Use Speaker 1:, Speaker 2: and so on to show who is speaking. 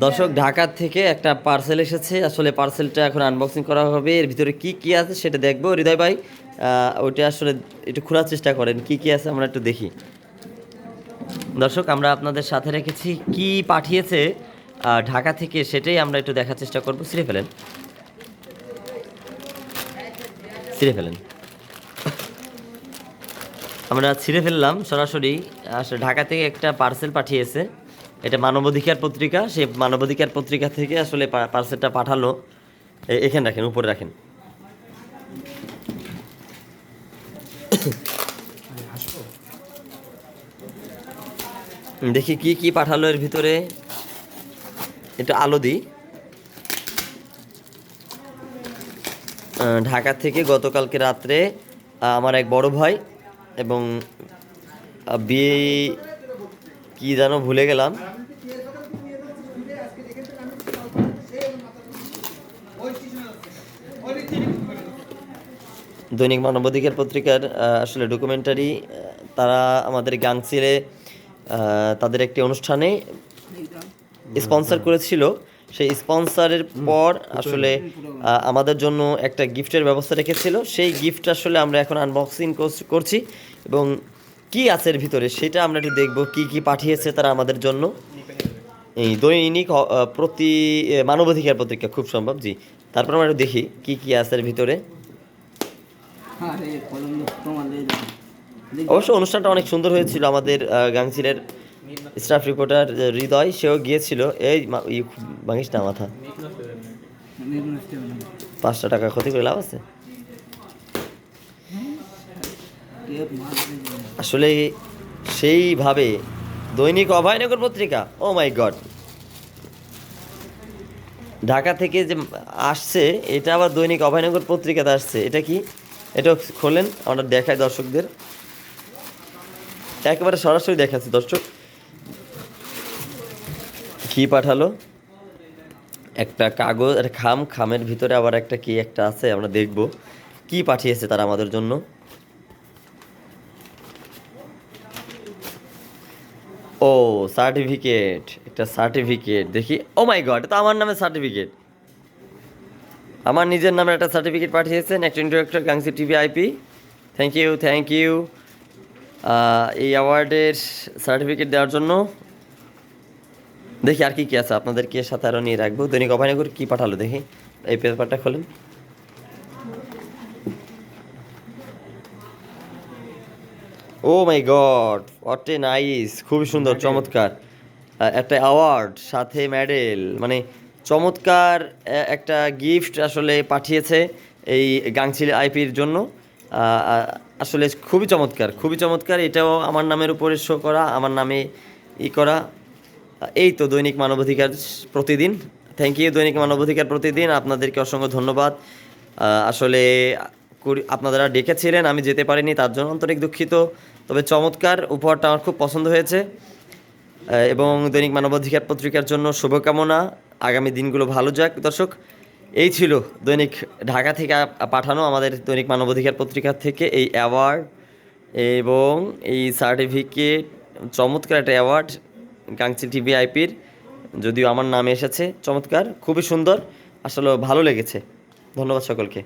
Speaker 1: দর্শক, ঢাকা থেকে একটা পার্সেল এসেছে। আসলে পার্সেলটা এখন আনবক্সিং করা হবে। এর ভিতরে কি কি আছে সেটা দেখব। হৃদয় ভাই ওইটা আসলে একটু খোলার চেষ্টা করেন। কি কি আছে আমরা একটু দেখি। দর্শক, আমরা আপনাদের সাথে রেখেছি কি পাঠিয়েছে। ঢাকা থেকে সেটাই আমরা একটু দেখার চেষ্টা করব। ছিঁড়ে ফেলেন। ছিঁড়ে ফেলেন। আমরা ছিঁড়ে ফেললাম সরাসরি। আসলে ঢাকা থেকে একটা পার্সেল পাঠিয়েছে। এটা মানবাধিকার পত্রিকা, সেই মানবাধিকার পত্রিকা থেকে আসলে পার্সেলটা পাঠালো। এখানে রাখেন, উপরে রাখেন। দেখি কি কি পাঠালো এর ভিতরে। এটা আলো দিই ঢাকা থেকে গতকালকে রাত্রে আমার এক বড় ভাই এবং বিয়ে কি যেন ভুলে গেলাম। দৈনিক মানবাধিকার পত্রিকার আসলে ডকুমেন্টারি তারা আমাদের আহ, তাদের একটি অনুষ্ঠানে স্পন্সর করেছিল। সেই স্পন্সরের পর আসলে আমাদের জন্য একটা গিফটের ব্যবস্থা রেখেছিল। সেই গিফট আসলে আমরা এখন আনবক্সিং করছি এবং কি আছে এর ভিতরে? সেটা আমরা একটু দেখব কি কি পাঠিয়েছে তারা আমাদের জন্য। এই দৈনিক প্রতি মানবাধিকার পত্রিকা খুব সম্ভব জি। তারপর আমরা একটু দেখি কি কি আছে এর ভিতরে। অবশ্য অনুষ্ঠানটা অনেক সুন্দর হয়েছিল আমাদের গাংচিলের স্টাফ রিপোর্টার হৃদয় সেও গিয়েছিল। এই ভাঙিস না মাথা। পাঁচশো টাকা ক্ষতি করে লাভ আছে? আসলে সেইভাবে দৈনিক অভয়নগর পত্রিকা, ও মাই গড। ঢাকা থেকে যে আসছে, এটা আবার দৈনিক অভয়নগর পত্রিকাতে আসছে। এটা কি? এটা খোলেন আমরা দেখাই দর্শকদের। একেবারে সরাসরি দেখাচ্ছি দর্শক। কি পাঠালো? একটা কাগজ, একটা খাম, খামের ভিতরে আবার একটা কি একটা আছে, আমরা দেখব। কি পাঠিয়েছে তারা আমাদের জন্য? ও সার্টিফিকেট একটা সার্টিফিকেট দেখি ও মাই গড এটা আমার নামে সার্টিফিকেট আমার নিজের নামে একটা সার্টিফিকেট পাঠিয়েছেন acting director গাংসি TV IP thank you thank you এই অ্যাওয়ার্ডের সার্টিফিকেট দেওয়ার জন্য। দেখি আর কি কী আছে আপনাদেরকে সাথে আরও নিয়ে রাখব? দৈনিক অভয়নগর কী পাঠালো? দেখি, এই পেপারটা খোলেন। ও my god what a nice খুবই সুন্দর চমৎকার। একটা অ্যাওয়ার্ড সাথে মেডেল মানে চমৎকার একটা গিফট আসলে পাঠিয়েছে এই গাংছিল আইপির জন্য। আসলে খুবই চমৎকার খুবই চমৎকার। এটাও আমার নামের উপরে শো করা আমার নামে ই করা। এই তো দৈনিক মানবাধিকার প্রতিদিন। থ্যাংক ইউ দৈনিক মানবাধিকার প্রতিদিন। আপনাদেরকে অসংখ্য ধন্যবাদ। আসলে আপনারা ডেকেছিলেন, আমি যেতে পারিনি, তার জন্য আন্তরিক দুঃখিত। তবে চমৎকার উপহারটা আমার খুব পছন্দ হয়েছে। এবং দৈনিক মানবাধিকার পত্রিকার জন্য শুভকামনা। আগামী দিনগুলো ভালো যাক। দর্শক, এই ছিল দৈনিক ঢাকা থেকে পাঠানো আমাদের দৈনিক মানবাধিকার পত্রিকা থেকে এই অ্যাওয়ার্ড এবং এই সার্টিফিকেট চমৎকার একটা অ্যাওয়ার্ড গাংচি টিভি আইপির যদিও আমার নামে এসেছে, চমৎকার, খুবই সুন্দর। আসলে ভালো লেগেছে। ধন্যবাদ সকলকে।